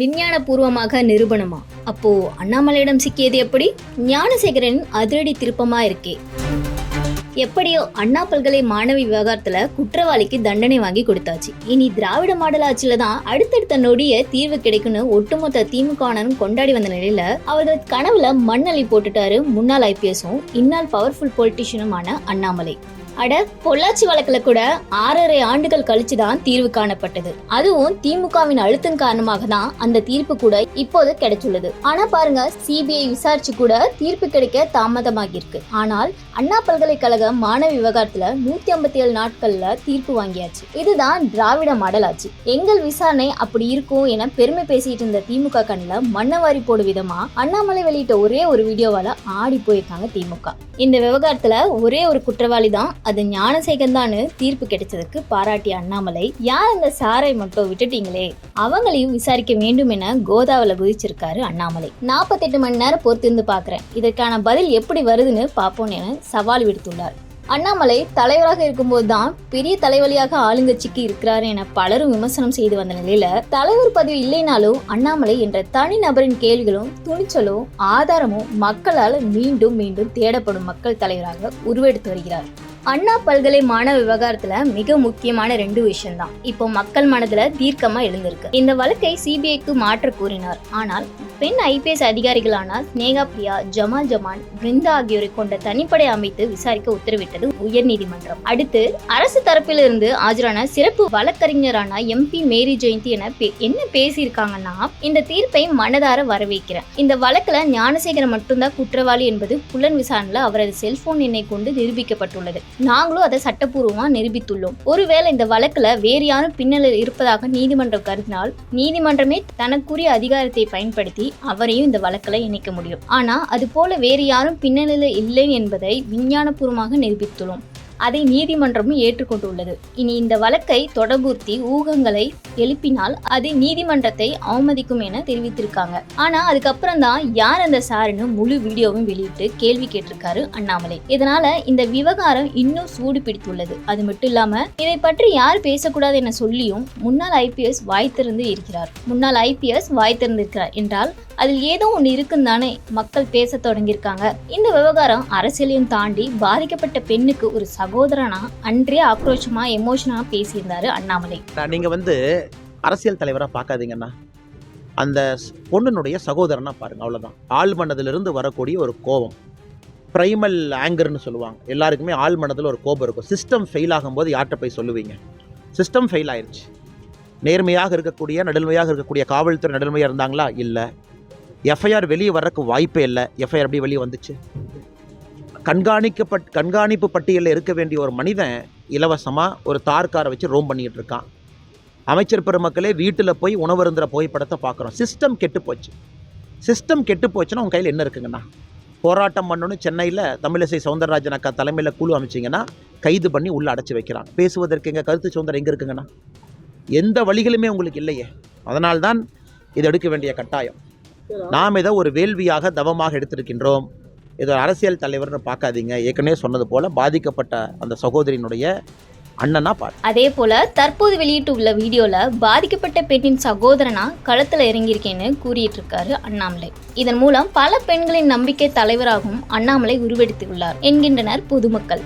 விஞ்ஞான பூர்வமாக நிரூபணமா? அப்போ அண்ணாமலையிடம் சிக்கியது எப்படி? ஞானசேகரனின் அதிரடி திருப்பமா இருக்கே. எப்படியோ அண்ணா பல்கலை மாணவி விவகாரத்துல குற்றவாளிக்கு தண்டனை வாங்கி கொடுத்தாச்சு. இனி திராவிட மாடல் ஆட்சியில தான் அடுத்தடுத்த நொடிய தீர்வு கிடைக்கும்னு ஒட்டுமொத்த திமுகவினரும் கொண்டாடி வந்த நிலையில அவர்கள் கனவுல மண்ணலி போட்டுட்டாரு முன்னாள் ஐபிஎஸும் இந்நாள் பவர்ஃபுல் பொலிட்டிஷியனுமான அண்ணாமலை. அட பொள்ளாச்சி வழக்குல கூட ஆறரை ஆண்டுகள் கழிச்சு தான் தீர்வு காணப்பட்டது. அதுவும் திமுகவின் அழுத்தம் காரணமாக தான் அந்த தீர்ப்பு கூட இப்போது கிடைச்சுள்ளது ஆனா பாருங்க சிபிஐ விசாரிச்சு கூட தீர்ப்பு கிடைக்க தாமதமாகி இருக்கு ஆனால் அண்ணா பல்கலைக்கழக மாணவி விவகாரத்துல நூத்தி ஐம்பத்தி ஏழு நாட்கள்ல தீர்ப்பு வாங்கியாச்சு. இதுதான் திராவிட மாடல் ஆச்சு எங்கள் விசாரணை அப்படி இருக்கும் என பெருமை பேசிட்டு இருந்த திமுக கண்ணில் மண்ணவாரி போடும் விதமா அண்ணாமலை வெளியிட்ட ஒரே ஒரு வீடியோவால ஆடி போயிருக்காங்க திமுக. இந்த விவகாரத்துல ஒரே ஒரு குற்றவாளி தான் அது ஞானசேகன் தான் தீர்ப்பு கிடைச்சதுக்கு பாராட்டிய அண்ணாமலை யார் அந்த சாரை மட்டும் விட்டுட்டீங்களே? அவங்களையும் விசாரிக்க வேண்டும் என கோதாவில் குதிச்சிருக்காரு அண்ணாமலை. நாற்பத்தெட்டு மணி நேரம் பொறுத்திருந்து பார்க்குறேன் இதற்கான பதில் எப்படி வருதுன்னு பார்ப்போம் என சவால் விடுத்துள்ளார். அண்ணாமலை தலைவராக இருக்கும்போது தான் பெரிய தலைவலியாக ஆளுங்கட்சிக்கு இருக்கிறார் என பலரும் விமர்சனம் செய்து வந்த நிலையில தலைவர் பதவி இல்லைனாலும் அண்ணாமலை என்ற தனி நபரின் கேள்விகளும் துணிச்சலும் ஆதாரமும் மக்களால் மீண்டும் மீண்டும் தேடப்படும் மக்கள் தலைவராக உருவெடுத்து வருகிறார். அண்ணா பல்கலை மாணவ விவகாரத்துல மிக முக்கியமான ரெண்டு விஷயம் தான் இப்போ மக்கள் மனதுல தீர்க்கமா எழுந்திருக்கு. இந்த வழக்கை சிபிஐக்கு மாற்ற கூறினார். ஆனால் பெண் ஐபிஎஸ் அதிகாரிகளான ஸ்னேகா பிரியா ஜமால் ஜமான் பிருந்தா ஆகியோரை கொண்ட தனிப்படை அமைத்து விசாரிக்க உத்தரவிட்டது உயர்நீதிமன்றம். அடுத்து அரசு தரப்பிலிருந்து ஆஜரான சிறப்பு வழக்கறிஞரான எம்பி மேரி ஜெயந்தி என பே- என்ன பேசியிருக்காங்கன்னா இந்த தீர்ப்பை மனதார வரவேற்கிறேன். இந்த வழக்குல ஞானசேகரன் மட்டும்தான் குற்றவாளி என்பது புலன் விசாரணையில் அவரது செல்போன் எண்ணை கொண்டு நிரூபிக்கப்பட்டுள்ளது. நாங்களும் அதை சட்டப்பூர்வமாக நிரூபித்துள்ளோம். ஒருவேளை இந்த வழக்கில் வேறு யாரும் பின்னணியில் இருப்பதாக நீதிமன்றம் கருதினால் நீதிமன்றமே தனக்குரிய அதிகாரத்தை பயன்படுத்தி அவரையும் இந்த வழக்கில் இணைக்க முடியும். ஆனால் அது போல வேறு யாரும் பின்னணியில் இல்லை என்பதை விஞ்ஞானபூர்வமாக நிரூபித்துள்ளோம். அதை நீதிமன்றமும் ஏற்றுக்கொண்டுள்ளது. இனி இந்த வழக்கை தொடர்பூர்த்தி ஊகங்களை எழுப்பினால் அது நீதிமன்றத்தை அவமதிக்கும் என தெரிவித்திருக்காங்க. ஆனா அதுக்கப்புறம் தான் யார் அந்த சாருன்னு முழு வீடியோவும் வெளியிட்டு கேள்வி கேட்டிருக்காரு அண்ணாமலை. இதனால இந்த விவகாரம் இன்னும் சூடு பிடித்துள்ளது. அது மட்டும் இல்லாம இதை பற்றி யார் பேசக்கூடாது என சொல்லியும் முன்னாள் ஐபிஎஸ் வாய் திறந்து இருக்கிறார். முன்னாள் ஐபிஎஸ் வாய் திறந்திருக்கிறார் என்றால் அதில் ஏதோ ஒன்று இருக்குன்னு தானே மக்கள் பேச தொடங்கியிருக்காங்க. இந்த விவகாரம் அரசியலையும் தாண்டி பாதிக்கப்பட்ட பெண்ணுக்கு ஒரு சகோதரனா அன்றே ஆக்ரோஷமா எமோஷனா பேசியிருந்தாரு அண்ணாமலை. நீங்க நீங்கள் வந்து அரசியல் தலைவராக பார்க்காதீங்கண்ணா. அந்த பொண்ணுனுடைய சகோதரனா பாருங்க அவ்வளவுதான். ஆள் மனதிலிருந்து வரக்கூடிய ஒரு கோபம். ப்ரைமல் ஆங்கர்னு சொல்லுவாங்க. எல்லாருக்குமே ஆள் மனதில் ஒரு கோபம் இருக்கும். சிஸ்டம் ஃபெயில் ஆகும்போது யார்கிட்ட போய் சொல்லுவீங்க? சிஸ்டம் ஃபெயில் ஆயிடுச்சு நேர்மையாக இருக்கக்கூடிய நடுமையாக இருக்கக்கூடிய காவல்துறை நடுமையாக இருந்தாங்களா? இல்லை. எஃப்ஐஆர் வெளியே வர்றதுக்கு வாய்ப்பே இல்லை. எஃப்ஐஆர் அப்படி வெளியே வந்துச்சு? கண்காணிக்கப்பட் கண்காணிப்பு பட்டியலில் இருக்க வேண்டிய ஒரு மனிதன் இலவசமாக ஒரு தார் காரை வச்சு ரோம் பண்ணிகிட்டு இருக்கான். அமைச்சர் பெருமக்களே வீட்டில் போய் உணவருந்துற புகைப்படத்தை பார்க்குறோம் சிஸ்டம் கெட்டு போச்சு. சிஸ்டம் கெட்டு போச்சுன்னா உங்கள் கையில் என்ன இருக்குங்கண்ணா போராட்டம் பண்ணணும்னு சென்னையில் தமிழிசை சவுந்தரராஜன் அக்கா தலைமையில் குழு அமைச்சிங்கன்னா கைது பண்ணி உள்ளே அடைச்சி வைக்கிறான். பேசுவதற்கு எங்கள் கருத்து சுதந்திரம் எங்கே இருக்குங்கண்ணா எந்த வழிகளுமே உங்களுக்கு இல்லையே. அதனால்தான் இது எடுக்க வேண்டிய கட்டாயம். நாம் இதை ஒரு வேள்வியாக தவமாக எடுத்திருக்கின்றோம். இது ஒரு அரசியல் தலைவர்னு பார்க்காதீங்க. ஏற்கனவே சொன்னது போல் பாதிக்கப்பட்ட அந்த சகோதரியினுடைய அண்ணனா பாரு. அதே போல தற்போது வெளியிட்டுள்ள வீடியோல பாதிக்கப்பட்ட பெண்ணின் சகோதரனா களத்துல இறங்கியிருக்கேன்னு கூறிட்டு இருக்காரு அண்ணாமலை. இதன் மூலம் பல பெண்களின் நம்பிக்கை தலைவராகவும் அண்ணாமலை உருவெடுத்துள்ளார் என்கின்றனர் பொதுமக்கள்.